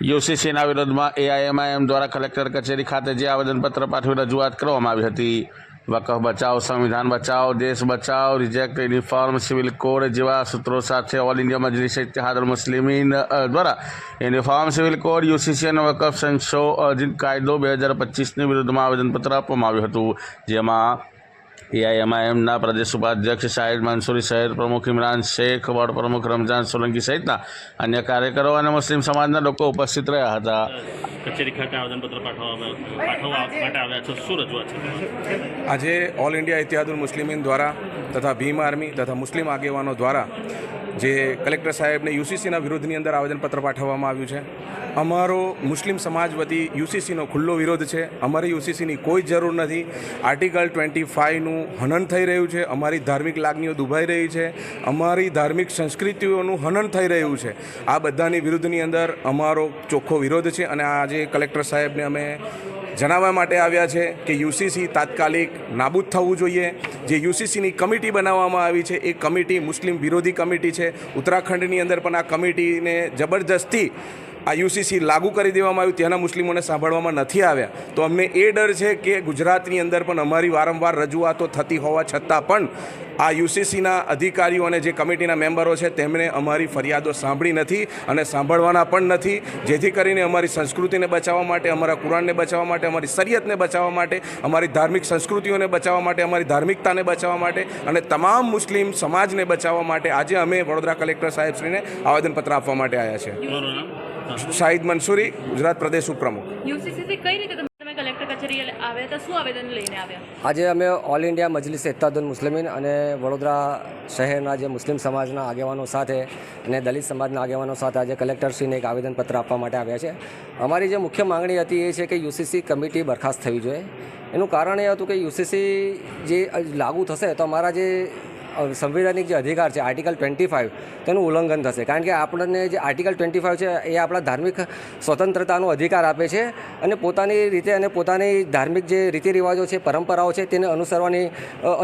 યુસીસીના વિરોધમાં એઆઈએમઆઈએમ દ્વારા કલેક્ટર કચેરી ખાતે જે આવેદનપત્ર પાઠવી રજૂઆત કરવામાં આવી હતી. વકફ બચાવ, સંવિધાન બચાવ, દેશ બચાવ રિજેક્ટ યુનિફોર્મ સિવિલ કોડ જેવા સૂત્રો સાથે ઓલ ઇન્ડિયા મજલિસ ઇત્તેહાદુલ મુસ્લિમીન દ્વારા યુનિફોર્મ સિવિલ કોડ યુસીસી અને વકફ સંશોધિત કાયદો બે હજાર પચીસની વિરુદ્ધમાં આવેદનપત્ર આપવામાં આવ્યું હતું. જેમાં એઆઈએમઆઈએમના પ્રદેશ ઉપાધ્યક્ષ શાહિદ મંસૂરી શહેર પ્રમુખ ઇમરાન શેખ વોર્ડ પ્રમુખ રમજાન સોલંકી સહિતના અન્ય કાર્યકરો અને મુસ્લિમ સમાજના લોકો ઉપસ્થિત રહ્યા હતા. કચેરી ખાતે આવેદનપત્ર પાઠવવા માટે આવ્યા છો. શું રજૂઆત છે? આજે ઓલ ઇન્ડિયા ઇતિહાદુલ મુસ્લિમીન દ્વારા તથા ભીમ આર્મી તથા મુસ્લિમ આગેવાનો દ્વારા જે કલેક્ટર સાહેબને યુસીસીના વિરોધની અંદર આવેદનપત્ર પાઠવવામાં આવ્યું છે. અમારો મુસ્લિમ સમાજ વતી યુસીસીનો ખુલ્લો વિરોધ છે. અમારે યુસીસીની કોઈ જરૂર નથી. આર્ટિકલ ટ્વેન્ટી ફાઇવનું હનન થઈ રહ્યું છે. અમારી ધાર્મિક લાગણીઓ દુભાઈ રહી છે. અમારી ધાર્મિક સંસ્કૃતિઓનું હનન થઈ રહ્યું છે. આ બધાની વિરુદ્ધની અંદર અમારો ચોખ્ખો વિરોધ છે અને આજે કલેક્ટર સાહેબને અમે જણાવવા માટે આવ્યા છે કે યુસીસી તાત્કાલિક નાબૂદ થવું જોઈએ. જે યુસીસીની કમિટી બનાવવામાં આવી છે, એ કમિટી મુસ્લિમ વિરોધી કમિટી છે. ઉત્તરાખંડની અંદર પણ આ કમિટીને જબરજસ્તી આ યુસીસી લાગુ કરી દેવામાં આવ્યું, ત્યાંના મુસ્લિમોને સાંભળવામાં નથી આવ્યા. તો અમને એ ડર છે કે ગુજરાતની અંદર પણ અમારી વારંવાર રજૂઆતો થતી હોવા છતાં પણ આ યુસીસીના અધિકારીઓ અને જે કમિટીના મેમ્બરો છે, તેમણે અમારી ફરિયાદો સાંભળી નથી અને સાંભળવાના પણ નથી. જેથી કરીને અમારી સંસ્કૃતિને બચાવવા માટે, અમારા કુરાનને બચાવવા માટે, અમારી શરીયતને બચાવવા માટે, અમારી ધાર્મિક સંસ્કૃતિઓને બચાવવા માટે, અમારી ધાર્મિકતાને બચાવવા માટે અને તમામ મુસ્લિમ સમાજને બચાવવા માટે આજે અમે વડોદરા કલેક્ટર સાહેબશ્રીને આવેદનપત્ર આપવા માટે આવ્યા છે. શાહિદ મંસૂરી ગુજરાત પ્રદેશ ઉપપ્રમુખ. યુસીસીથી કઈ રીતે તમે તમે કલેક્ટર કચેરી આવ્યા હતા? શું આવેદન લઈને આવ્યા? આજે અમે ઓલ ઇન્ડિયા મજલિસ એત્તાદુલ મુસ્લિમીન અને વડોદરા શહેરના જે મુસ્લિમ સમાજના આગેવાનો સાથે અને દલિત સમાજના આગેવાનો સાથે આજે કલેક્ટરશ્રીને એક આવેદનપત્ર આપવા માટે આવ્યા છે. અમારી જે મુખ્ય માંગણી હતી એ છે કે યુસીસી કમિટી બરખાસ્ત થવી જોઈએ. એનું કારણ એ હતું કે યુસીસી જે લાગુ થશે તો અમારા જે સંવિધાનિક જે અધિકાર છે આર્ટિકલ ટ્વેન્ટી ફાઇવ તેનું ઉલ્લંઘન થશે. કારણ કે આપણને જે આર્ટિકલ ટ્વેન્ટી ફાઇવ છે, એ આપણા ધાર્મિક સ્વતંત્રતાનો અધિકાર આપે છે અને પોતાની રીતે અને પોતાની ધાર્મિક જે રીતિ રિવાજો છે, પરંપરાઓ છે, તેને અનુસરવાની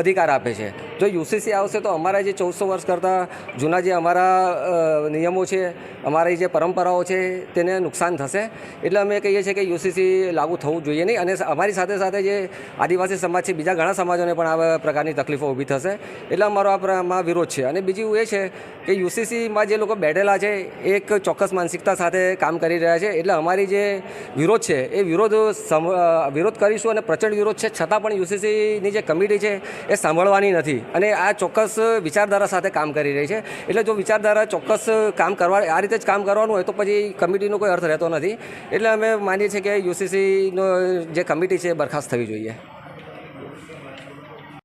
અધિકાર આપે છે. જો યુસીસી આવશે તો અમારા જે ચૌદસો વર્ષ કરતાં જૂના જે અમારા નિયમો છે, અમારી જે પરંપરાઓ છે, તેને નુકસાન થશે. એટલે અમે કહીએ છીએ કે યુસીસી લાગુ થવું જોઈએ નહીં. અને અમારી સાથે સાથે જે આદિવાસી સમાજ છે, બીજા ઘણા સમાજોને પણ આ પ્રકારની તકલીફો ઊભી થશે. એટલે અમારો આ વિરોધ છે. અને બીજું એ છે કે યુસીસીમાં જે લોકો બેઠેલા છે એક ચોક્કસ માનસિકતા સાથે કામ કરી રહ્યા છે. એટલે અમારી જે વિરોધ છે, એ વિરોધ વિરોધ કરીશું અને પ્રચંડ વિરોધ છે. છતાં પણ યુસીસીની જે કમિટી છે, એ સાંભળવાની નથી. અને આ ચોક્કસ વિચારધારા સાથે કામ કરી રહી છે. એટલે જો વિચારધારા ચોક્કસ કામ કરવા, આ રીતે જ કામ કરવાનું હોય તો પછી કમિટીનો કોઈ અર્થ રહેતો નથી. એટલે અમે માનીએ છીએ કે યુસીસીનો જે કમિટી છે બરખાસ્ત થવી જોઈએ.